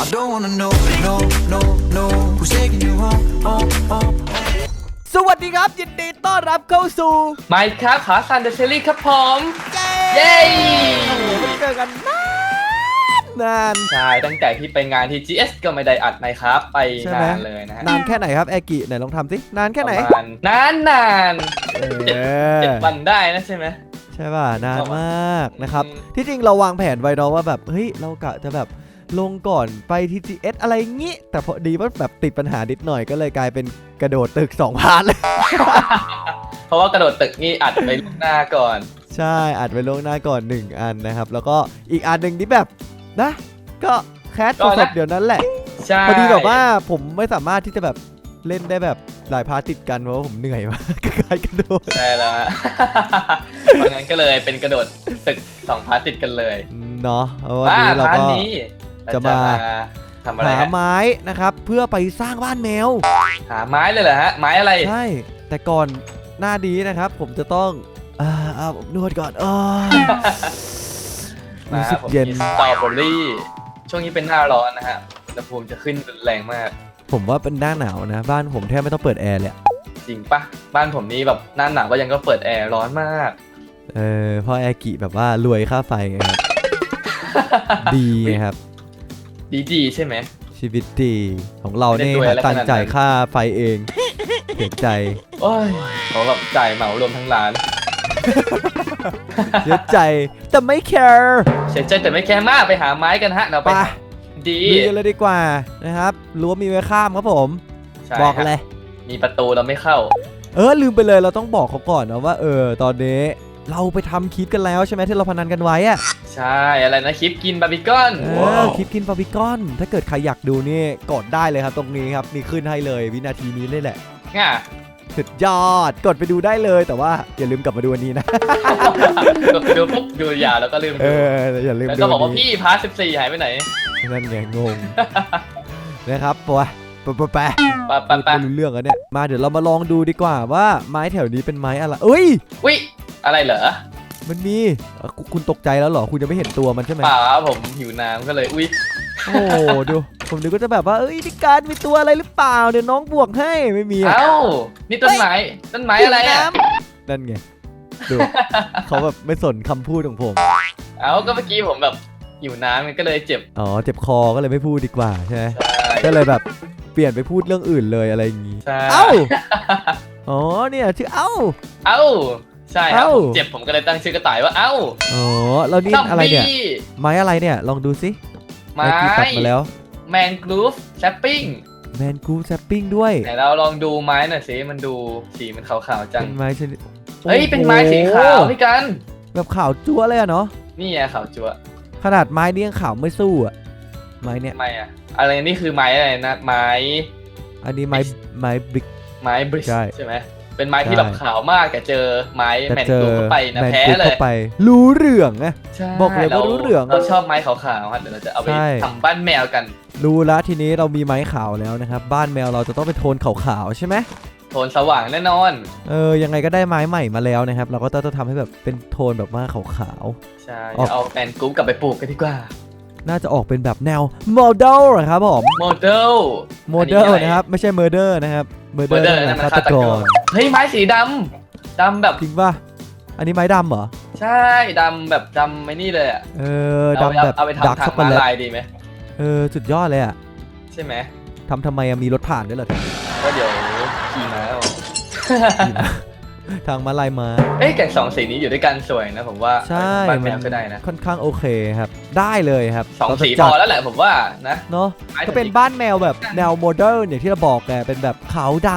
I don't wanna know, no, no, no. Who's taking you home, home, home? สวัสดีครับ ยินดีต้อนรับเข้าสู่ไมค์ครับขาซันเดอะซีรีส์ครับผมเย้เย้โอ้โหไม่เจอกันนานนาน ใช่ตั้งแต่ที่ไปงานที่ GS ก็ไม่ได้อัดไมค์ครับไปใช่ไหม นานเลยนะฮะนานแค่ไหนครับแอกิไหนลองทำสินานแค่ไหนประมาณนานนานเอเจ็ดอเจ็ดวันได้นะใช่ไหม ใช่ป่ะนานมากนะครับ อืม ที่จริงเราวางแผนไว้เนาะว่าแบบเฮ้ยเรากะจะแบบ ลงก่อนไปทีจีเอสอะไรงี้ แต่พอดีว่าแบบติดปัญหานิดหน่อยก็เลยกลายเป็นกระโดดตึก2พาร์ทเลย เพราะว่ากระโดดตึกนี่อัดไปล่วงหน้าก่อน ใช่อัดไว้ล่วงหน้าก่อน 1 อันนะครับ แล้วก็อีกอันหนึ่งที่แบบนะ ก็แคสก็สนะดๆเดี๋ยวนั้นแหละ ใช่พอดีแบบว่าผมไม่สามารถที่จะแบบเล่นได้แบบหลายพาร์ทติดกันเพราะว่าผมเหนื่อยมากกับการกระโดดใช่แล้วฮะเพราะงั้นก็เลยเป็นกระโดดตึกสองพาร์ทติดกันเลย เนาะเอาวันอ่านี้เราพาร์ทก็ นี้เร จะมาทำอะไรหาฮะไม้นะครับเพื่อไปสร้างบ้านแมว หาไม้เลยเหรอฮะ ไม้อะไร ใช่ แต่ก่อนหน้าดีนะครับ ผมจะต้องอ่าอาบอบนวดก่อนอ้อยรู้สึกผมเย็น มีสตรอเบอรี่ ช่วงนี้เป็นหน้าร้อนนะฮะอุณหภูมิจะขึ้นแรงมาก ผมว่าเป็นหน้าหนาวนะ บ้านผมแทบไม่ต้องเปิดแอร์เลยอะจริงปะบ้านผมนี่แบบหน้าหนาวก็ยังก็เปิดแอร์ร้อนมาก เออเพ่อแอร์กิแบบว่ารวยค่าไฟไงครับ ดีไงครับ ดีดีใช่ไหม ชีวิตดีของเราเนี่ยไม่ได้รวยหาอะไรตังค์ขนาดนั้น จ่ายค่าไฟเองเสียใจโอ้ยเขาแบบจ่ายเหมารวมทั้งร้าน เสียใจแต่ไม่แคร์เสียใจแต่ไม่แคร์มากไปหาไม้กันฮะ เราไปไปดีลุยกันเลยดีกว่านะครับรั้วมีไว้ข้ามครับผม ใช่บอกฮะเลย มีประตูเราไม่เข้า เออลืมไปเลยเราต้องบอกเขาก่อนนะว่าเออตอนนี้เราไปทำคลิปกันแล้วใช่ไหมที่เราพนันกันไว้อะ ใช่อะไรนะคลิปกินบาร์บีคอนเออคลิปกินบาร์บีคอน ถ้าเกิดใครอยากดูนี่กดได้เลยครับตรงนี้ครับมีขึ้นให้เลยวินาทีนี้เลยแหละ ง่ะสุดยอดกดไปดูได้เลยแต่ว่าอย่าลืมกลับมาดูอันนี้นะก็ดูปุ๊บดูยาวแล้วก็ลืมเอดูออย่าลืมแล้วดูก็บอกว่าอันนี้พี่พาร์ทสิบสี่หายไปไหนนั่นไงงง นะครับปะปะปะปะปะปะปะไม่รู้เรื่องแล้วเนี่ยมาเดี๋ยวเรามาลองดูดีกว่าว่าไม้แถวนี้เป็นไม้อะไรเอ้ยวิอะไรเหรอ มันมีเอ่อคุณคุณตกใจแล้วเหรอ คุณยังไม่เห็นตัวมันใช่ไหมเปล่าครับผมหิวน้ำก็เลยอุ้ยโอ้โหดู ผมนึกว่าจะแบบว่า เอ้ยนี่การมีตัวอะไรหรือเปล่า เดี๋ยวน้องบวกให้ ไม่มีอะเอ้านี่ต้นไม้ต้นไม้อะไรอะนั่นไง ดู เขาแบบไม่สนคำพูดของผม เอ้าก็เมื่อกี้ผมแบบหิวน้ำมันก็เลยเจ็บอ๋อ เจ็บคอก็เลยไม่พูดดีกว่าใช่ไหมใช่ก็เลยแบบเปลี่ยนไปพูดเรื่องอื่นเลยอะไรอย่างงี้ ใช่เอ้า อ๋อ เนี่ยชื่อเอ้า เอ้า ใช่ครับเอ้า ผมเจ็บผมก็เลยตั้งชื่อกระต่ายว่าเอ้าอ๋อแล้วนี่ซอมอะไรเนี่ย บี้ไม้อะไรเนี่ย ลองดูสิไม้เมื่อกี้ตัดมาแล้วแมนกรูฟแซปปิ้งแมนกูแซปปิ้งด้วย ไหนเราลองดูไม้หน่อยสิมันดูสีมันขาวๆจัง เป็นไม้ชนิดเฮ้ย เป็นไม้สีขาวโอ้โหพี่กัน แบบขาวจั๊วเลยอะเนาะ นี่ไงขาวจั๊วขนาดไม้นี่ยังขาวไม่สู้อะไม้เนี่ยทำไมอะอะไรนี่คือไม้อะไรนะ ไม้ อันนี้ไม้ไม้บริกไม้บริใช่ ใช่ไหม เป็นไม้ที่ใช่แบบขาวมากแต่เจอไม้แต่แมนเจกรูอฟเข้าไปนะแมนแพ้กูเลเข้ายไป รู้เรื่องนะใช่บอกเลยว่ารู้เรื่องเราชอบไม้ขาวๆครับเดี๋ยวเราจะเอาไปใช่ทำบ้านแมวกัน รู้ละทีนี้เรามีไม้ขาวแล้วนะครับ บ้านแมวเราจะต้องเป็นโทนขาวๆใช่ไหมโทนสว่างแน่นอน เออ ยังไงก็ได้ไม้ใหม่มาแล้วนะครับ เราก็ต้องทำให้แบบเป็นโทนแบบว่าขาวใช่ออกเอาแมนกรูฟกลับไปปลูกกันดีกว่าๆ น่าจะออกเป็นแบบแนวโมเดลนะครับผมโมเดลโมเดลนะครับ ไม่ใช่เมอร์เดอร์นะครับเมอร์เดโมอร์เดลนะนั่นมันฆาฆาตตกกรรเฮ้ยไม้สีดำดำแบบจริงป่ะอันนี้ไม้ดำเหรอ ใช่ดำแบบดำไม่นี่เลยอะเออเอาไปดำแบบเอาไปดาร์กทำทาช็งอกโกมาแลตลายดีไหมเออสุดยอดเลยอะใช่ไหมทำทำไมอะมีรถผ่านด้วยเหรอก็เดี๋ยวขี่ม้าเอา ทางมาลายมา เอ้ยแก่สองสีนี้อยู่ด้วยกันสวยนะผมว่าใช่บ้านแมมัวก็ได้นะค่อนข้างโอเคครับ ได้เลยครับสองเราจะสีจัพดอแล้วแหละผมว่านะเนาะไม้ก็เป็นสีบ้านแมวแบบแนวโมเดิร์นอย่างที่เราบอกแกเป็นแบบขาวด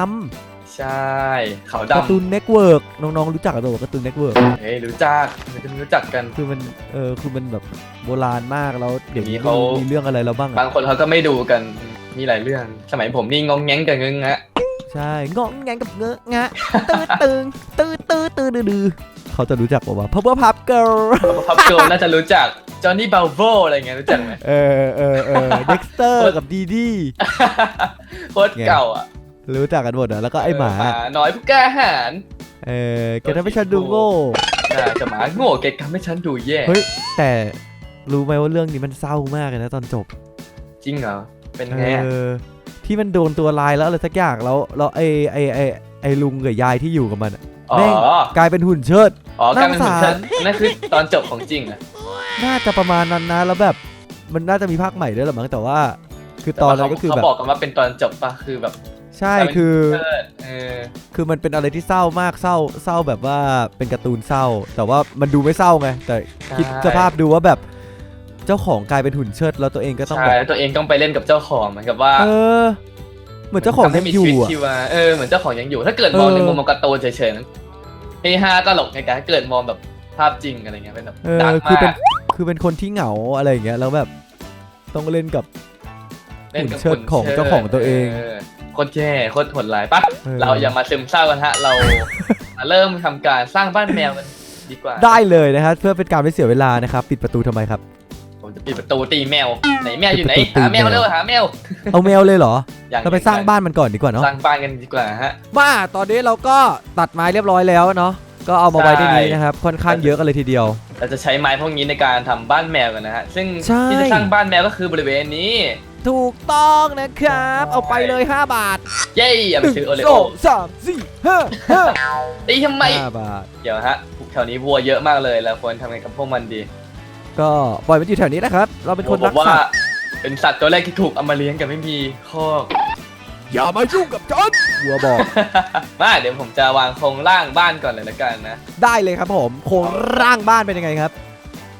ใช่ขาวำการ์ตูดำนเน็ตเวิร์กน้องๆรู้จักกันตัวการ์ตูนเน็ตเวิร์กเฮ้ยรู้จักมันจะรู้จักกันคือมันเออคือมันแบบโบราณมากแล้วเดี๋ยวนี้เดี๋ยวนี้เขามีเรื่องอะไรแล้วบ้างบาอะงคนเขาก็ไม่ดูกันมีหลายเรื่อง สมัยผมนี่งงแงงกับงึงฮะ ใช่งองแงงกับเงอะงะตื้อตึงตื้อตื้อตื้อดื้อดื้อเขาจะรู้จักบอกว่าพับเบิลพับเกิร์ลพับโกน่าจะรู้จักจอห์นนี่บาโวอะไรเงี้ยรู้จักไหมเออเออเออเด็กสเตอร์กับดีดีโคตรเก่าอะรู้จักกันหมดอะแล้วก็ไอหมา เน้อยผู้กล้าหาญเออแกทำให้ฉันดูโง่ใช่จะหมาโง่แกทำให้ฉันดูแย่เฮ้ยแต่รู้ไหมว่าเรื่องนี้มันเศร้ามากเลยนะตอนจบ จริงเหรอเป็นเอไงอะอ ที่มันโดนตัวลายแล้วอะไรสักอย่างแล้วแล้วไอ้ไอ้ไอ้ไอ้ลุงกับยายที่อยู่กับมันอะอ๋อแม่งกลายเป็นหุ่นเชิด อ๋อกลายเป็นน่าสงสารนั่นคือตอนจบของจริงอะน่าจะประมาณนั้นนะแล้วแบบมันน่าจะมีภาคใหม่ด้วยหรอมั้งแต่ว่า คือตอนนั้นก็คือเขาแบบบอกกันว่าเป็นตอนจบปะคือแบบ ใช่คือเออเออคือมันเป็นอะไรที่เศร้ามากเศร้าเศร้าแบบว่าเป็นการ์ตูนเศร้า แต่ว่ามันดูไม่เศร้าไงแต่คิดใช่สภาพดูว่าแบบ เจ้าของกลายเป็นหุ่นเชิด แล้วตัวเองก็ต้องใช่แบบแล้วตัวเองต้องไปเล่นกับเจ้าของเหมือนกับว่าเออ เหมือนเจ้าของทำให้ยังมีอชียู่วิตอะ ชีวาเออเหมือนเจ้าของยังอยู่ ถ้าเกิดมองเออในมุมมองการ์ตูนเฉยๆนั้นเฮฮาตลกในการถ้าเกิดมองแบบภาพจริงอะไรเงี้ยเป็นแบบเออดักคือเป็มานกคือเป็นคนที่เหงาอะไรอย่างเงี้ยแล้วแบบต้องเล่นกับ เล่นกับหุ่นเชิดของเจ้าของตัวเอง โคตรแย่โคตรโหดร้ายปะเออเราอย่ามาซึมเศร้ากันฮะ เรา มาเริ่มทำการสร้างบ้านแมวกันดีกว่า ได้เลยนะฮะเพื่อเป็นการไม่เสียเวลานะครับ ปิดประตูทำไมครับผม จะปิดประตูตีแมวไหนแมวอยู่ไหนปิดประตูหาแมวตีแมวเร็วหาแมวเอาแมวเลยเหรออย่างเราไปสร้างบ้านมันก่อนดีกว่าเนาะสร้างบ้านกันดีกว่าฮะมาตอนนี้เราก็ตัดไม้เรียบร้อยแล้วเนาะก็เอามาไว้ในนี้นะครับค่อนข้างเยอะกันเลยทีเดียว เราจะใช้ไม้พวกนี้ในการทำบ้านแมวกันนะฮะซึ่งใช่ที่จะสร้างบ้านแมวก็คือบริเวณนี้ ถูกต้องนะครับ เอาไปเลย 5 บาท เย้อย่าไปซื้อโอเลสโอองสามสี่ห้าห้าตีทำไมห้าบาทเดี๋ยวฮะแถวนี้วัวเยอะมากเลยเราควรทำไงกับพวกมันดี ก็ปล่อยมันอยู่แถวนี้นะครับ เราเป็นคนผรักมว่าสัตว์เป็นสัตว์ตัวแรกที่ถูกเอามาเลี้ยงกันไม่มีคอกอย่ามายุ่งกับฉันวัวบอก มาเดี๋ยวผมจะวางโครงร่างบ้านก่อนเลยละกันนะ ได้เลยครับผมโครงร่างบ้านเป็นยังไงครับ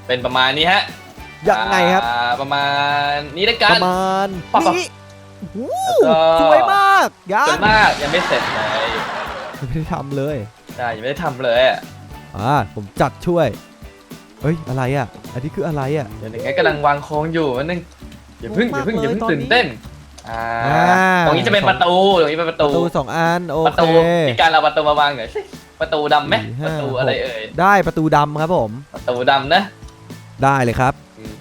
เป็นประมาณนี้ฮะยังไงครับ อ่าประมาณนี้ละปกันระมาณปั๊บนี้โอ้โหแล้วก็ สวยมากยัส่วงนมากยังไม่เสร็จเลยไม่ได้ทำเลยใช่ยังไม่ได้ทำเลยอะอ่าผมจัดช่วย เฮ้ย อะไรอะ อันนี้คืออะไรอะเดี๋ยวหนึ่งกำลังวางโครงอยู่วันนึงอย่าเพิ่งอย่าเพิ่งอย่าเพิ่งมากเลยตื่นเต้นอ่าอ่าตรงนี้จะเป็นประตูตรงนี้เป็นประปตูระตูสองอันโอประเคตูมีการเอาประตูมาวางหน่อยสิประตูดำไหมสี่ปห้าระตูอะไรเอ่ยได้ประตูดำครับผม ประตูดำนะ ได้เลยครับ อืม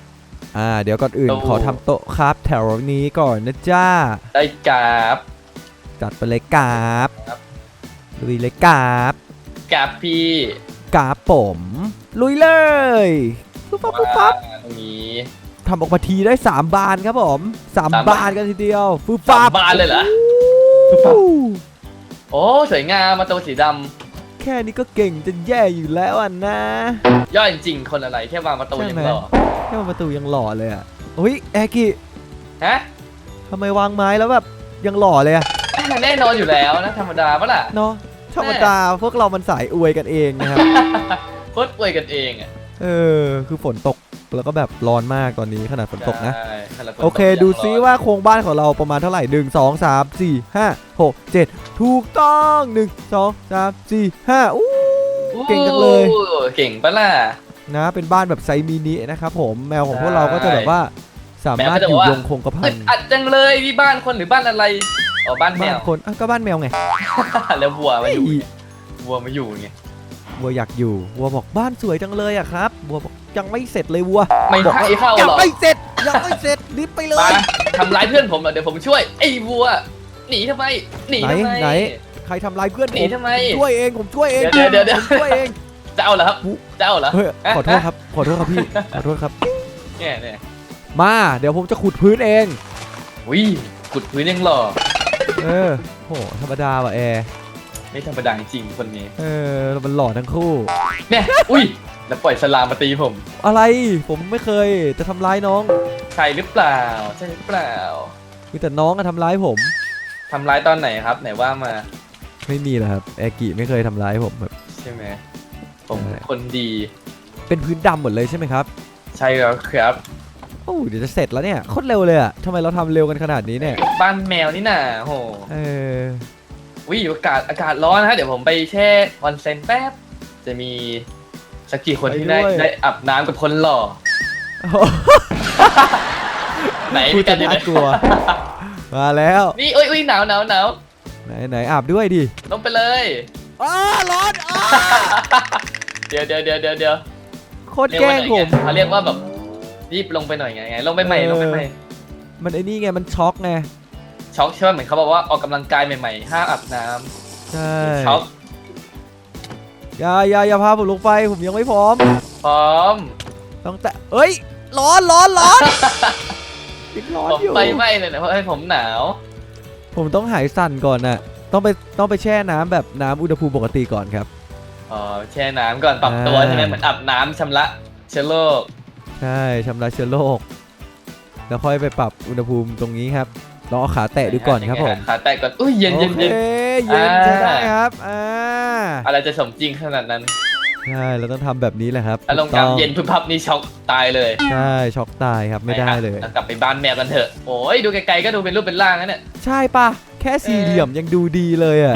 อ่า เดี๋ยวก่อนอื่นโต๊ะขอทำโต๊ะครับแถวนี้ก่อนนะจ้า ได้กราบ จัดไปเลยกราบครับ ลุยเลยกราบกราบพี่กราบผม ลุยเลย ปุ๊บปั๊บปุ๊บปั๊บวางตรงนี้ทำออกมาทีได้3บานครับผมสามสามบาบานนกันทีเดียวปุ๊บสาปั๊มบบานเลยเหรอ ปุ๊บปั๊บโอ้สวยงามประตูสีดแค่นี้ก็เก่งจะแย่อยู่แล้วอะนะำย่อยจริงๆคนอะไรแค่วางประตูใช่ยังไหมหล่อแค่ประตูยังหล่อเลยอะอุ้ยแอกิฮะทำไมวางไม้แล้วแบบยังหล่อเลยอะแน่นอนอยู่แล้วนะธรรมดาปะล่ะ เนาะธรรมดาพวกเรามันสายอวยกันเองนะครับ โคตรอวยกันเองอะ เออ คือฝนตกแล้วก็แบบร้อนมากตอนนี้ขนาดฝนตกนะ ใช่ขนาดฝนตกโอเคยังดูร้อนซิว่าโครงบ้านของเราประมาณเท่าไหร่หนึ่งสองสามสี่ห้าหกเจ็ดถูกต้องหนึ่งสองสามสี่ห้าอู้เก่งจังเลย โอ้เก่งปะล่ะ นะ เป็นบ้านแบบไซส์มินินะครับผมแมวของใช่พวกเราก็จะแบบว่า สามารถแมวก็จะอยู่ว่า ยงคงกระพัอึนดอัดจังเลยนี่บ้านคนหรือบ้านอะไรอ๋อบ้านแมบ้านวคนอะก็บ้านแมวไงแล้ววัวมาอยู่เฮ้ยวัวมาอยู่ไง วัวอยากอยู่วัวบอกบ้านสวยจังเลยอะครับวัวบอกยังไม่เสร็จเลยวัวไม่บอกให้เข้ายังหรอไม่เสร็จยังไม่เสร็จรีบไปเลมายทำร้ายเพื่อนผมเหรอเดี๋ยวผมช่วยไอ้วัวหนีทำไมหนีทำไมไหนไหนใครทำลายเพื่อนหผนีมทำไมผมช่วยเองผมช่วยเองเดี๋ยวเดี๋ยวเดี๋ยว ผมช่วยเองจะเอาเหรอครับปุ๊จะเอาเหรอเฮ้ยขอโทษครับขอโทษครับพี่ขอโทษครับ เนี่ยเนี่ยมาเดี๋ยวผมจะขุดพื้นเอง วิขุดพื้นยังหล่อเออโหธรรมดาว่ะแอร์ ไม่ธรรมดาจริงๆคนนี้ เออ มันหล่อทั้งคู่ เนี่ย อุ้ย แล้วปล่อยสลามมาตีผม อะไร ผมไม่เคยจะทำร้ายน้อง ใช่หรือเปล่า ใช่หรือเปล่า มีแต่น้องอะทำร้ายผม ทำร้ายตอนไหนครับ ไหนว่ามา ไม่มีหรอกครับแอร์กิไม่เคยทำร้ายผมแบบ ใช่ไหม ผมใช่ คนดี เป็นพื้นดำหมดเลยใช่ไหมครับใช่แล้วครับ โอ้เดี๋ยวจะเสร็จแล้วเนี่ยโคตรเร็วเลยอะทำไมเราทำเร็วกันขนาดนี้เนี่ย บ้านแมวนี่น่ะโห เออ วิอากาศอากาศร้อนนะฮะเดี๋ยวผมไปแช่ออนเซ็นแป๊บ จะมีสักกี่คนที่ได้ไปด้วย ได้อาบน้ำกับคนหล่อ ไหนพูดพี่จะกันอยู่ไหนน่ากลัว มาแล้ว นี่เอ้ยเอ้ยหนาวหนาวหนาวไหนไหนอาบด้วยดิลงไปเลย อ้าร้อนอ้าเดี๋ยวเดี๋ยวเดี๋ยวเดี๋ยวเดี๋ยวโคตรแกล้งผมเขาเรียกว่าแบบรีบลงไปหน่อยไงไงลงไปใหม่เออ ลงไปใหม่มันไอ้นี่ไงมันช็อกไง ช็อกใช่ไหมเหมือนเขาบอกว่าออกกำลังกายใหม่ๆห้ามอาบน้ใช่ำช็อกอย่าอย่าอย่าพาผมลงไปผมยังไม่พร้อม พร้อมต้องแต่เอ้ย ร้อนร้อนร้อน ยังร้อนผมอยู่ ไฟไหม้เลยนะเพราะให้ผมหนาวผมต้องหายสั่นก่อนน่ะ ต้องไปต้องไปแช่น้ำแบบน้ำอุณหภูมิปกติก่อนครับ อ๋อแช่น้ำก่อนปรับตัวอ่าใช่ไหมเหมือนอาบน้ำชำระเชื้อโรคใช่ชำระเชื้อโรคแล้วค่อยไปปรับอุณหภูมิตรงนี้ครับ ลองเอาขาแตะดูก่อนครับผมขาแตะก่อนอุ้ยเย็นเย็นโอเย็นเคเย็นอ่าใช่ได้ครับอ่าอะไรจะสมจริงขนาดนั้นใช่เราต้องทำแบบนี้แหละครับถ้าลงถูกต้องน้ำเย็นพึบพับนี่ช็อกตายเลยใช่ช็อกตายครับไม่ได้เลยเรากลับไปบ้านแมวกันเถอะโอ้ยดูไกลๆก็ดูเป็นรูปเป็นร่างนะเนี่ยใช่ปะแค่สี่เหลี่ยมยังดูดีเลยอะ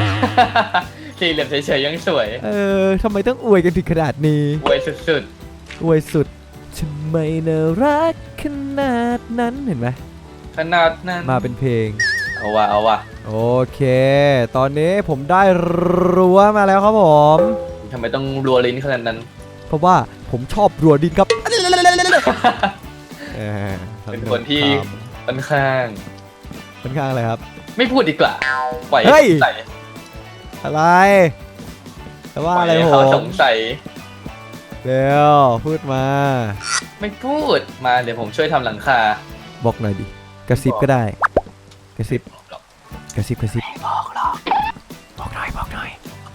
สี่เหลี่ยมเฉยๆยังสวย เออทำไมต้องอวยกันถึงขนาดนี้ อวยสุดอวยสุดทำไมน่ารักขนาดนั้นเห็นไหมๆ ขนาดนั้นมาเป็นเพลง เอาว่ะเอาว่ะโอเค ตอนนี้ผมได้รั้วมาแล้วครับผมทำไมต้องรัวลิ้นขนาดนั้น เพราะว่าผมชอบรัวดินครับออเป็นคนที่ค่อนข้างค่อนข้างอะไรครับ ไม่พูดดีกว่าปล่อยเฮ้ยใส่อะไรแต่ว่าปล่อยอะไรให้ผเขามสงสัยเดี๋ยวพูดมา ไม่พูดมาเดี๋ยวผมช่วยทำหลังคา บอกหน่อยดิ กระซิบก็ได้ กระซิบ กระซิบกระซิบบอกหน่อยบอกหน่อย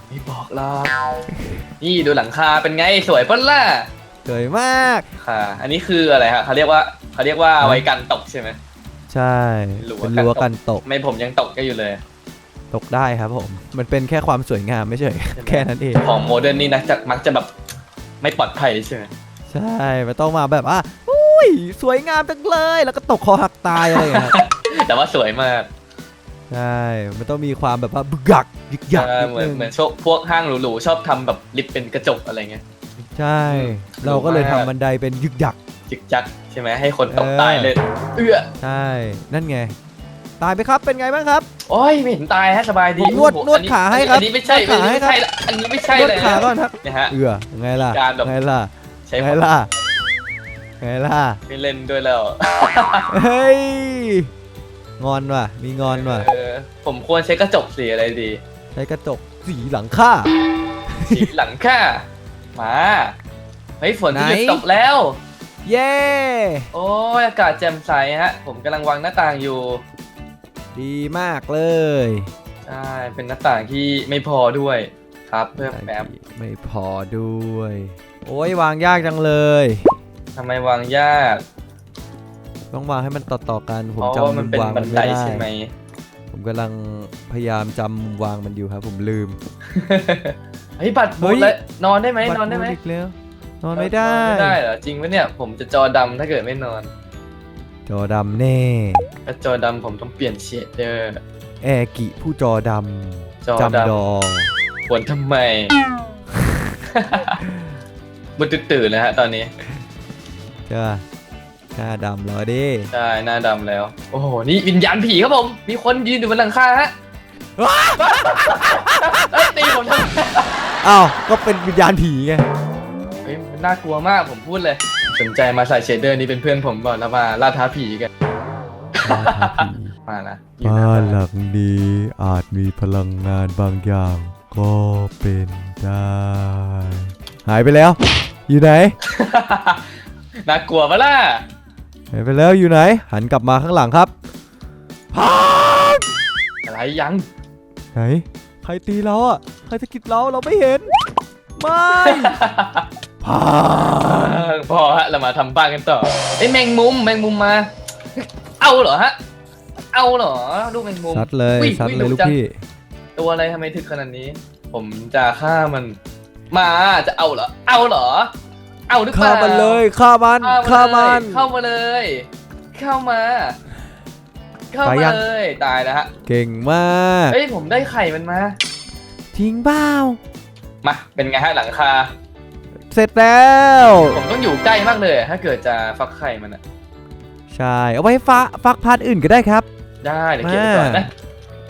ไม่บอกหรอกนี่ดูหลังคาเป็นไงสวยปะล่ะสวยมากค่ะ อันนี้คืออะไรฮะเขาเรียกว่าเขาเรียกว่าฮะไว้กันตกใช่ไหมใช่รั้วเป็นรั้วกักันนตตกกไม่ผมยังตกก็อยู่เลย ตกได้ครับผม มันเป็นแค่ความสวยงามไม่ใช่แค่นั้นเองของโมเดิร์นนี่นะจะมักจะแบบไม่ปลอดภัยใช่ไหมใช่มันต้องมาแบบว่าอุ้ ยสวยงามจังเลย แล้วก็ตกคอหักตายอะไรอย่างเงี้ยครับแต่ว่าสวยมากใช่มันต้องมีความแบบว่าบึกยักยึกยักเออนิดเหมือนนึงเหมือนพวกห้างหรูๆชอบทำแบบลิฟต์เป็นกระจกอะไรเงี้ยใช่ เราก็เลยทำบันไดเป็นยึกยักจิกจักใช่ไหมให้คนตกเออตายเลย เอื้อใช่นั่นไงตายไหมครับ เป็นไงบ้างครับ โอ้ยไม่เห็นตายฮะสบายดีผมนวดโอ้โนวดขาให้ครับ อันนี้ไม่ใช่นวดขาให้ครับอันนี้ไม่ใช่นวละดอันนี้ไม่ใช่เลยขานะก่อนครับเนี่ยฮะ เอือไงล่ะ การแบบไงล่ะใช้ไงผมล่ะ ไงล่ะ ไม่เล่นด้วยแล้วเฮ้ย งอนว่ะ มีงอนว่ะ เออผมควรใช้กระจกสีอะไรดี ใช้กระจกสีหลังคาสีหลังค่ามาเฮ้ยฝนจะหยุดไหน ตกแล้ว เย้ โอ้ยอากาศแจ่มใสฮะ ผมกำลังวางหน้าต่างอยู่ดีมากเลยใช่เป็นหน้าต่างที่ไม่พอด้วยครับเพิ่มแป๊บไม่พอด้วย โอ้ยวางยากจังเลย ทำไมวางยากต้องวางให้มันต่อๆกันผมเพราะว่าจำมัมุนมเป็นวางบัมันนไดไม่ได้ใช่ไหม ผมกำลังพยายามจำมุมวางมันอยู่ครับ ผมลืม เฮ้ยบัตรหมเฮ้ดยเลยนอนได้ไหมนอนได้ไหมบัตรอีกแล้วนอนไม่ได้ นอนไม่ได้เหรอจริงปะเนี่ยผมจะจอดำถ้าเกิดไม่นอนจอดำแน่ถ้าจอดำผมต้องเปลี่ยนเชดเดอร์ แอร์กิผู้จอดจอำดำ จำดองควรทำไม มันตื่นๆนะฮะตอนนี้ใช่ปะหน้าดำแล้วดิใช่หน้าดำแล้ว โอ้โห นี่วิญญาณผีครับผม มีคนยืนอยู่บนหลังคาฮะเอ้ยตีผมทำไมอ้าวก็เป็นวิญญาณผีไงเฮ้ยมันน่ากลัวมากผมพูดเลย สนใจมาใส่เชดเดอร์นี้เป็นเพื่อนผมก่อนแล้วมาล่าท้าผีกัน มานะอยู่หบ้าน้านหบ้านลังนี้อาจมีพลังงานบางอย่าง ก็เป็นได้ หายไปแล้ว อยู่ไหน น่ากลัวปะล่ะหายไปแล้วอยู่ไหน หันกลับมาข้างหลังครับพาดอะไรยังไหนใครตีเราอะใครจะกิดเราเราไม่เห็นไม่พาดพอฮะเรามาทำบ้านกันต่อไอ้ยแมงมุมแมงมุมมา เอาเหรอฮะ เอาเหรอลูกแมงมุมซัดเลยอุ๊ซัดเลยอุ๊ลูกจัง พี่ตัวอะไรทำไมถึงขนาดนี้ ผมจะฆ่ามัน มาจะเอาเหรอ เอาเหรอ เอาหรือเปฆ่าล่ามันเลยฆ่ามันฆ่าฆ่ามัมันนเข้ามาเลย เข้ามา เข้าตายมายังเลยตายแล้วฮะเก่งมากเฮ้ยผมได้ไข่มันมา ทิ้งเบ้ามาเป็นไงฮะหลังคา เสร็จแล้ว ผมต้องอยู่ใกล้มากเลยถ้าเกิดจะฟักไข่มันอะใช่เอาไว้ฟักฟักพาร์ทอื่นก็ได้ครับ ได้เดี๋ยวเก็บไว้ก่อนนะ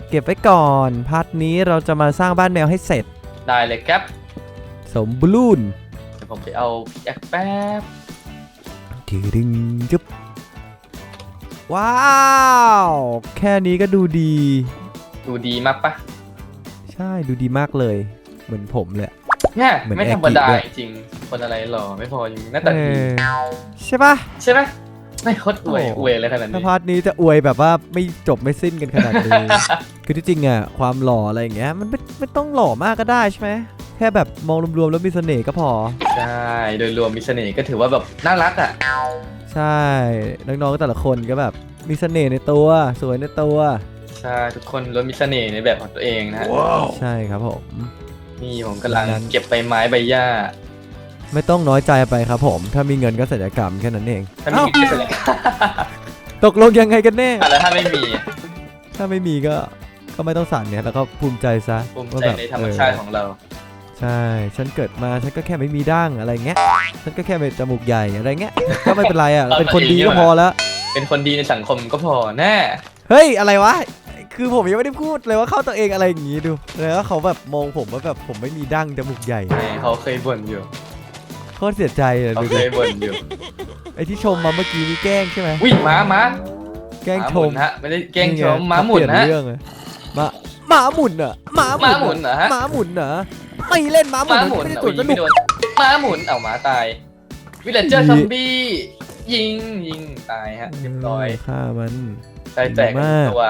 เก็บไว้ก่อนพาร์ทนี้เราจะมาสร้างบ้านแมวให้เสร็จ ได้เลยครับ สมบูรณ์เดี๋ยว ผมไปเอาแอกแป๊บทีดึงจุ๊บว้าว แค่นี้ก็ดูดี ดูดีมากปะใช่ดูดีมากเลย เหมือนผมเลย เนี่ยเหมือนไม่ธรรมดาแอร์กิด้วย จริงๆคนอะไรหล่อไม่พอยังหน้าตาเอดีอใช่ปะ ใช่ไหม ไม่โคตรอวยโอ้ อวยเลยขนาดถ้านี้พาร์ทนี้จะอวยแบบว่าไม่จบไม่สิ้นกันขนาดนี้ คือที่จริงอะความหล่ออะไรอย่างเงี้ยมันไม่ไม่ต้องหล่อมากก็ได้ใช่ไหมแค่แบบมองรวมๆแล้วมีเสน่ห์ก็พอ ใช่โดยรวมมีเสน่ห์ก็ถือว่าแบบน่ารักอะใช่น้องๆแต่ละคนก็แบบมีเสน่ห์ในตัวสวยในตัว ใช่ทุกคนล้วนมีเสน่ห์ในแบบของตัวเองนะฮะใช่ครับผม นี่ผมกำลังนั้นเก็บใบไม้ใบหญ้า ไม่ต้องน้อยใจไปครับผม ถ้ามีเงินก็ศัลยกรรมแค่นั้นเอง ถ้ามีเอ้าก็เสร็จแล้วตกลงยังไงกันแน่ อะแล้วถ้าไม่มีอะถ้าไม่มีก็ก็ไม่ต้องสั่นเนี่ยแล้วก็ภูมิใจซะภูมิว่าใจแบบในธรรมชาติเออของเรา ใช่ ฉันเกิดมาฉันก็แค่ไม่มีดั้งอะไรเงี้ย ฉันก็แค่เป็นจมูกใหญ่อะไรเงี้ย ก็ไม่เป็นไรอะเอาเป็นคนดีตัวเองก็ดีกว่าพอแล้ว เป็นคนดีในสังคมก็พอแน่เฮ้ย อะไรวะ คือผมยังไม่ได้พูดเลยว่าเข้าตัวเองอะไรอย่างงี้ดู แล้วาเขาแบบมองผมว่าแบบผมไม่มีดั้งจมูกใหญ่ แหมเขาเคยบ่นอยู่โค ตรเสียใจเลยเขาดูเคดิยบ่นอยู่ไอที่ชมมาเมื่อกี้นี่แกล้งใช่ไหมวิ่งม้าม้าแกล้งม้าชหมุมนฮะไม่ได้แกล้งชมนี่ไม้าหมุนเปลี่ยฮะเรื่องเลยมาหมาหมุนเหรอหมาหมุนม้าหมุนเหรอฮะหมาหมุนเหรอไม่เล่นหมาหมุนม้าหมุนไม่ได้เอาตัวยิสงนุไม่กโดนม้าหมุนเอาม้าตายวิลเลจเจอร์นี่ซอมบี้ยิงยิงตายฮะเรียบร้อยฆ่ามันใจแตกกันทั้งตัว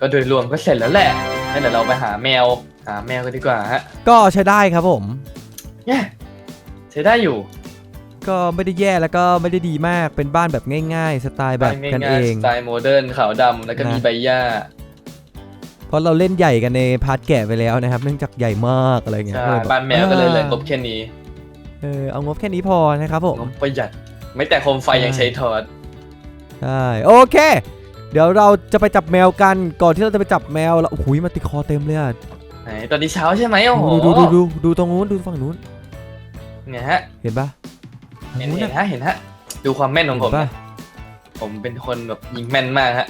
ก็โดยรวมก็เสร็จแล้วแหละงั้นเดี๋ยวเราไปหาแมว หาแมวกันดีกว่าฮะ ก็ใช้ได้ครับผมเนี่ย ใช้ได้อยู่ ก็ไม่ได้แย่แล้วก็ไม่ได้ดีมากเป็นบ้านแบบง่าย ๆ สไตล์แบบกันเอง สไตล์โมเดิร์นขาวดำแล้วก็มีนะใบหญ้าเพราะเราเล่นใหญ่กันในพาร์ทแกะไปแล้วนะครับ เนื่องจากใหญ่มากอะไรเงี้ยใช่ก็เลยบบบ้านแมวก็เลยเหลยอ่างบแค่นี้เออเอางบแค่นี้พอนะครับผมงบประหยัดไม่แต่โคมไฟยังใช้ทอดใช่โอเค เดี๋ยวเราจะไปจับแมวกันก่อนที่เราจะไปจับแมวแล้วโอ้โหมาติดคอเต็มเลยอะไหนตอนนี้เช้าใช่ไหมโอ้โหดูดูดูดูดูตรงนู้นดูฝั่งนู้น ไงฮะเห็นปะเห็นนู้นเห็นน่ะฮะเห็นฮะ ดูความแม่นของผมเห็นปะนะผมเป็นคนแบบยิงแม่นมากฮะ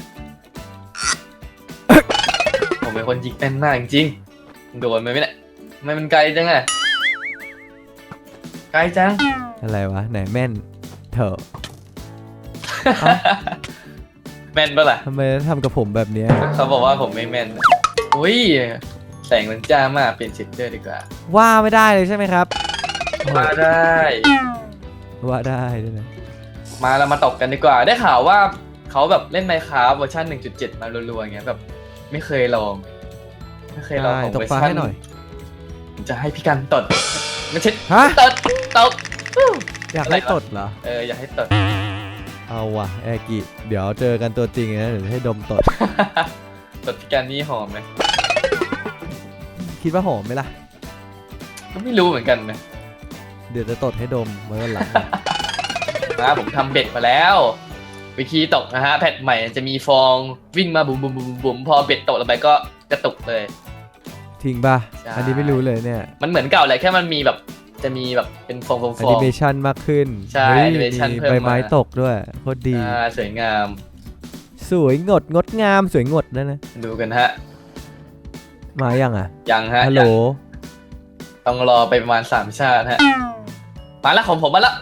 ผมเป็นคนยิงแม่นมากจริงๆโดนไหมเนี่ยทำไมมันไกลจังอะไกลจัง อะไรวะไหนแม่นเถอะแม่นปะล่ะทำไมทำกับผมแบบเนี้ยเขาบอกว่าผมไม่แม่นอุ้ยแสงมันจ้ามากเปลี่ยนเซตเตอร์ดีกว่า ว่าไม่ได้เลยใช่ไหมครับ มาได้ ว่าได้ด้วยนะมาเรามาตกกันดีกว่า ได้ข่าวว่าเขาแบบเล่นไมค์ค a f t เวอร์ชัน1.7 มารัวๆอย่างเงี้ยแบบไม่เคยลองไม่เคยลองได้ของตกเวอร์ปลาชันให้หน่อย ผมจะให้พี่กันตดไม่ใช่ฮะ ตดตด อยากให้ตดเหรอ เอออย่าให้ตด เอาว่ะแอกิเดี๋ยวเจอกันตัวจริงนะเดี๋ยวให้ดมตด ตดพี่กันนี่หอมไหมคิดว่าหอมไหมล่ะ ก็ไม่รู้เหมือนกันนะ เดี๋ยวจะตดให้ดมไว้วันหลังนะผมทำเบ็ดมาแล้ว วิธีตกนะฮะแพทใหม่จะมีฟองวิ่งมาบุ๋มบุ๋มบุ๋มบุ๋มพอเบ็ดตกลงไปก็กระตุกเลย ทิ้งป่ะ ใช่ อันนี้ไม่รู้เลยเนี่ยมันเหมือนเก่าเลยแค่มันมีแบบจะมีแบบเป็นฟองฟองแอฟอนิงเมชันมากขึ้นใช่เฮ้ย animation มีเพิ่มใบไม้มา ตกด้วยโคตรดี อ่าสวยงามสวยงดงดงามสวยงดนะนะดูกันฮะ มายังอะยังฮะฮัลโหลยังต้องรอไปประมาณสามชาติฮะ มาแล้วของผมมาแล้ว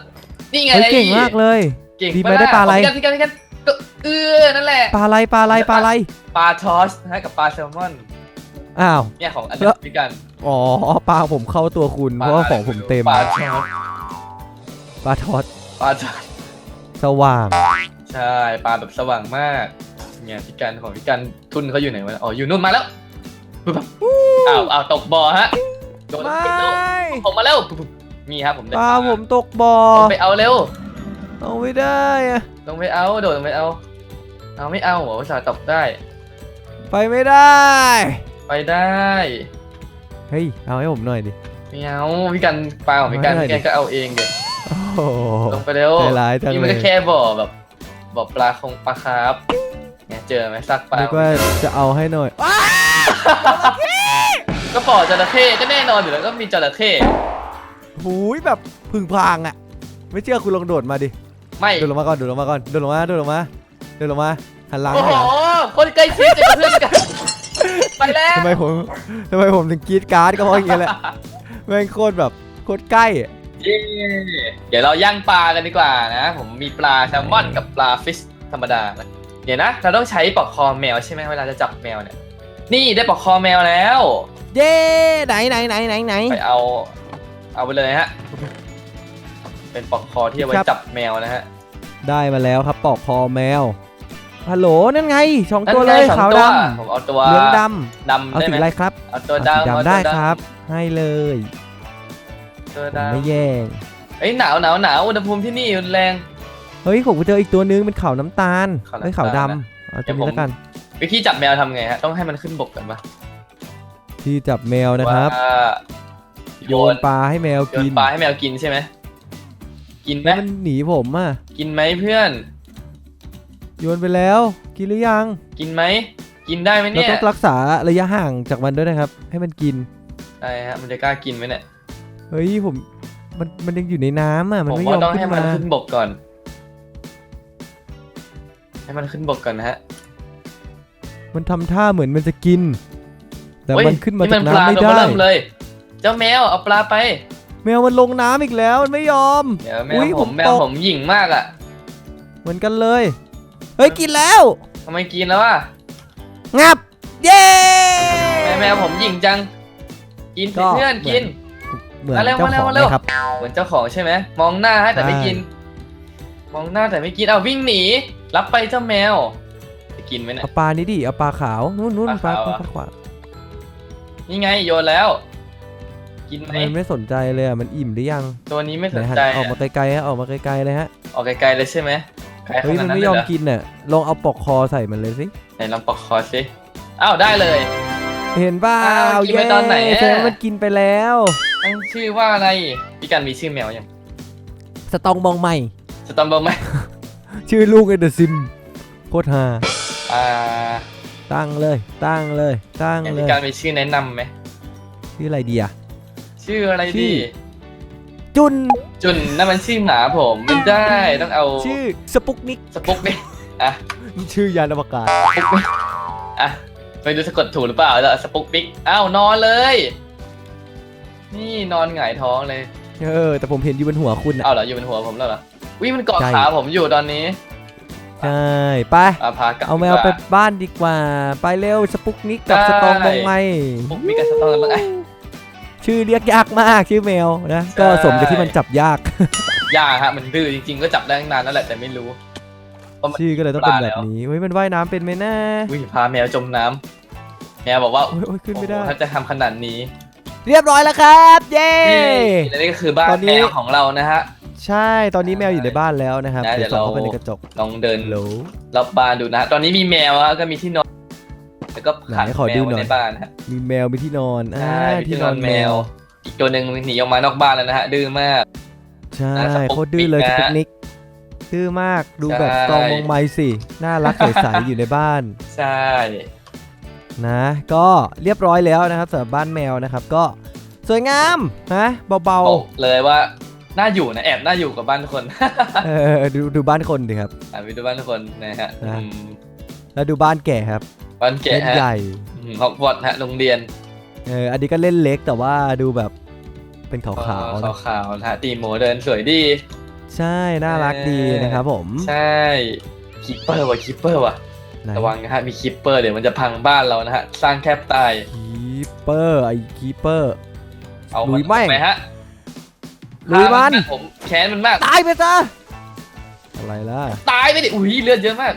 นี่ไงเฮ้ยเก่งมากเลยเก่งดีไหมได้ปลาอะไรของพี่กันพี่กันพี่กันก็เออนั่นแหละปลาอะไรปลาอะไรปลาอะไรปลาทอสนะฮะกับปลาแซลมอนอ้าวเนี่ยของอันแล้นี้วพี่กันอ๋อปลาผมเข้าตัวคุณเพราะว่าของผมเต็มปลาทอสปลาทอดปลาทอสสว่าง ใช่ปลาแบบสว่างมากเนี่ยพี่กันของพี่กันทุนเขาอยู่ไหนวะอ๋ออยู่นู่นมาแล้วปุ๊บปั๊บอ้าวอ้าวตกบ่อฮะโดนไม่ปิดแล้วผมมาแล้วปุ๊บปุ๊บ นี่ครับผมได้ปลาผมตกบ่อลงไปเอาเร็ว เอาไม่ได้อะลงไปเอาโดดลงไปเอา เอาไม่เอาเหรอภาษาห์ตกได้ ไปไม่ได้ ไปได้ เฮ้ยเอาให้ผมหน่อยดิไม่เอาพี่กันปลาของพี่กันไม่ได้พี่กันก็เอาเองเดี๋ยวโอ้โหลงไปเร็วใจร้ายจังนี่มันเลก็ยแค่บ่อแบบบ่อปลาคงปลาคาร์ฟเนี่ยเจอไหมซากปลานึกว่าจะเอาให้หน่อย ก็บ่อจระเข้ก็แน่นอนอยู่แล้วก็มีจระเข้ หูยแบบพึ่งพางอะ ไม่เชื่อคุณลองโดดมาดิไม่โดดลงมาก่อนโดดลงมาก่อนโดดลงมาโดดลงมาโดดลงมาหันหลังโอ้ให้โหเหรอคนใกล้ชิดจะเป็นเพื่อนกันไปแล้วทำไมผมทำไมผมถึงกรีดการ์ดก็เพราะอย่างเงี้ยแหละแม่งโคตรแบบโคตรใกล้อะเย้เดี๋ยวเราย่างปลากันดีกว่านะ ผมมีปลาแซลมอนกับปลาฟิชธรรมดานะเดี๋ยวนะ เราต้องใช้ปลอกคอแมวใช่ไหมเวลาจะจับแมวเนี่ย นี่ได้ปลอกคอแมวแล้ว เย้ไหนไหนไหนไหนไหนไปเอา เอาไปเลยฮะ เป็นปลอกคอที่เอาไว้ครับ จับแมวนะฮะได้มาแล้วครับปอกคอแมวฮัลโหลนั่นไงสองนั่นตัวไงเลยสองขาวตัวดผมเอาตัวำเหลืองดดำำเอาได้สีไหมอะไรครับเอาตัวเอาสีดำเอาดำได้ตัวครับ ให้เลยตัวผมดำไม่แย่งเอ้ยหนาวหนาวหนาวอุณหภูมิที่นี่รุนแรง เฮ้ยผมเจออีกตัวนึงเป็นขาวน้ำตาลขาวน้ำตาลเฮ้ยขาวดนะำเอาเดี๋ตัวยวผมนี้แล้วกัน วิธีจับแมวทำไงฮะต้องให้มันขึ้นบกกันปะที่จับแมวนะครับ ว่า โยนปลาให้แมวโยกินนปลาให้แมวกินใช่ไหมกินไหมแล้วมันหนีผมอะกินไหมเพื่อน โยนไปแล้ว กินหรือยังกินไหมกินได้ไหมเราเนี่ยต้องรักษาระยะห่างจากมันด้วยนะครับ ให้มันกิน ได้ฮะมันจะกล้ากินไหมเนี่ยเฮ้ยผมมันมันยังอยู่ในน้ำอะมันผมไม่ยอว่ามต้องขึ้ให้นมันมาขึ้นบกก่อน ให้มันขึ้นบกก่อนนะฮะ มันทำท่าเหมือนมันจะกิน แต่เฮ้ยมันขึ้นมานี่จากปลาน้ำไม่ตัวได้ เริ่มเลย เจ้าแมวเอาปลาไป แมวมันลงน้ำอีกแล้วมันไม่ยอม เดี๋ยวแมอุ๊วยผผมมแมวตก ผมหยิ่งมากอะเหมือนกันเลย เฮ้ยกินแล้ว ทำไมกินแล้วอะงับ เย้แมวแมวผมหยิ่งจัง กินสิก็ เพื่อนเหมือนกิน เหมือนมาเร็วเจ้ามาเร็ขวองมาเร็วเลยครับ เหมือนเจ้าของใช่ไหมมองหน้าให้แต่ไม่ใช่กิน มองหน้าแต่ไม่กินเอาวิ่งหนี รับไปเจ้าแมวจะกินไหมเนี่ย เอาปลานี้ดิเอาปลาขาวนู่นนู่นปปลาลาขาวปลาอะขาวนี่ไงโยนแล้ว กินไหมมันไม่สนใจเลยอะ มันอิ่มหรือยังตัวนี้ไม่สไหนนหันใจออกมาอะไกลๆฮะออกมาไกลๆเลยฮะออกไกลๆเลยใช่ไหมไกลขเฮ้ยนามัดนนั้นไม่เลยยอมเหรอกินน่ะลองเอาปอกคอใส่มันเลยสิไหนลองปอกคอสิอ้าวได้เลย เห็นบ้าอ้าวกินไปตอนไหนอะแสดงว่ามันกินไปแล้วตั้งชื่อว่าอะไรพี่กันมีชื่อแมวยังสตองมองใหม่สตอมบอมไหมชื่อลูกไอเดอะซิมโคตรฮาอ่าตั้งเลย ตั้งเลย ตั้งอย่างเลพี่ยกันมีชื่อแนะนำไหมชื่ออะไรดีอะ ชื่ออะไรชื่ดีอ จุนจุนนั่นมันชื่อหมาผมไม่ได้ต้องเอาชื่อสปุกนิกสปุกดิอะชื่อยานอวกาศสปุกดิอะไม่รู้สะกดถูกหรือเปล่าแล้วสปุกบิ๊กอ้าวนอนเลย นี่นอนหงายท้องเลยเออแต่ผมเห็นอยู่บนหัวคุณอะเอาเหรออยู่บนหัวผมแล้วเหรอวิมันเกาะใช่ ขาผมอยู่ตอนนี้ใช่ไป อะพากลับเอาแมวดีกไปบ้านดีกว่า ไปเร็วสปุกนิกกับได้สตองมองใหม่สปุกบิ๊กกับสตองกันบ้างไอ้ ชื่อเรียกยากมากชื่อแมวนะใช่ก็สมกับที่มันจับยาก ยากฮะมันดื้อจริงๆ ก็จับได้ตั้งนานแล้วแหละแต่ไม่รู้เพราะมันชื่อก็เลยต้องเป็นปลาแบแล้บวนี้เฮ้ยมันว่ายน้ำเป็นไหมนะวิพาแมวจมน้ำแมวบอกว่าโอ้ยโอ้ยขึ้นไม่ได้โอ้โหถ้าจะทำขนาดนี้ เรียบร้อยแล้วครับ เย้นี่และนี่ก็คือบ้านตอนนี้แมวของเรานะฮะใช่ตอนนี้แมวอยู่ในบ้านแล้วนะครับได้เดี๋เดี๋ยยววส่องเราเข้าไปในกระจกลองเดินโหลรอบบ้านดูนะฮะตอนนี้มีแมวอะก็มีที่นอน แล้วก็ขังไหนขอแมดูวหน่ไว้อย ในบ้านฮะมีแมวมีที่นอนอ่าใช่มีที่นอนแมว อีกตัวหนึ่งหนีออกมานอกบ้านแล้วนะฮะดื้อมาก ใช่อ่าสปุกโคตรดื้อเลยนิสกนะปุกนิกดื้อมากดูแบบใช่ตองมองไม้สิ น่ารักใสๆ อยู่ในบ้าน ใช่ นะก็เรียบร้อยแล้วนะครับสำหรับบ้านแมวนะครับ ก็สวยงามนะเบาบอกเลยว่าน่าอยู่นะแอบน่าอยู่กับบ้านคน ๆเออดูดูบ้านคนดิครับ อะไปดูบ้านคนนะฮะนะ อืมแล้วดูบ้านแก่ครับ บ้านแกะเล่นฮะใหญ่ฮอกวอตส์ฮะโรงเรียนเอออันนี้ก็เล่นเล็กแต่ว่าดูแบบเป็นขาวๆขาวนะขาวๆนะฮะตีโมเดินสวยดี ใช่น่ารักดีนะครับผมใช่คิปเปอร์ว่ะคิปเปอร์ว่ะ ไหน ระวังนะฮะมีคิปเปอร์เดี๋ยวมันจะพังบ้านเรานะฮะ สร้างแคบตาย คีเปอร์ไอคีเปอร์ เอาลุมันยแม่งไปฮะลุยมัน ฆ่าผมแค้นมันมาก ตายไปซะอะไรล่ะ ตายไปดิอุ้ยเลือดเยอะมาก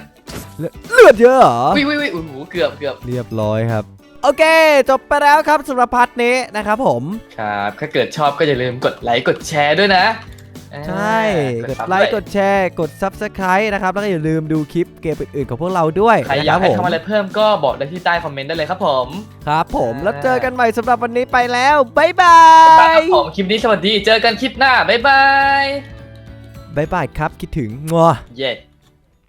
เลือดเลือดเยอะเหรออุ้ยอุ้ยอุ้ยโอ้โหเกือบเกือบเรียบร้อยครับ โอเค จบไปแล้วครับสำหรับพาร์ทนี้นะครับผม ครับ ถ้าเกิดชอบก็อย่าลืมกดไลค์กดแชร์ด้วยนะใช่กดไลค์กดแชร์ กด Subscribe นะครับ แล้วก็อย่าลืมดูคลิปเกมอื่น ๆ ของพวกเราด้วยใครนะอยาคกรับให้ผมทำอะไรเพิ่มก็บอกได้ที่ใต้คอมเมนต์ได้เลยครับผมครับผมแล้วเจอกันใหม่สำหรับวันนี้ไปแล้วบ๊ายบาไปคยรับผมคลิปนี้สวัสดี เจอกันคลิปหน้า บ๊ายบาย บ๊ายบายครับคิดถึงงัว เย้